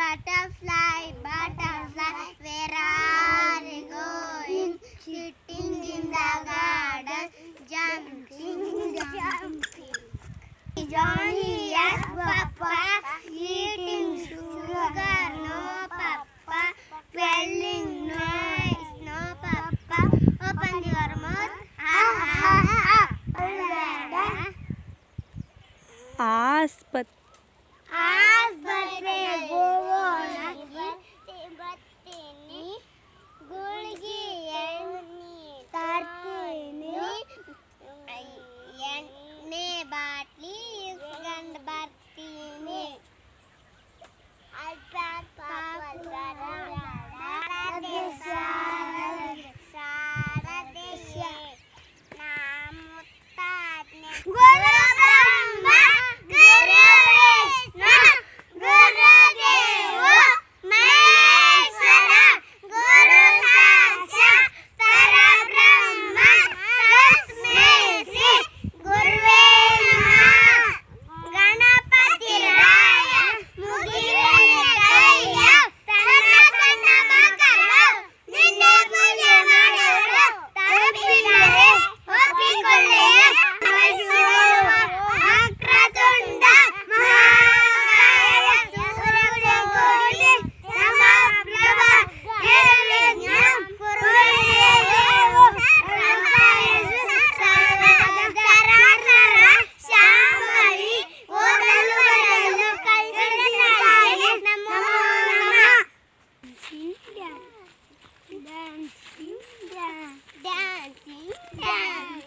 butterfly, butterfly, where are you going? Sitting in the garden, jumping, jumping. Johnny, yes, Papa, eating sugar, no, Papa, dwelling, no, no, Papa. Open your mouth, ha, ha, ha. Aspatri. Aspatri. Chín 蛋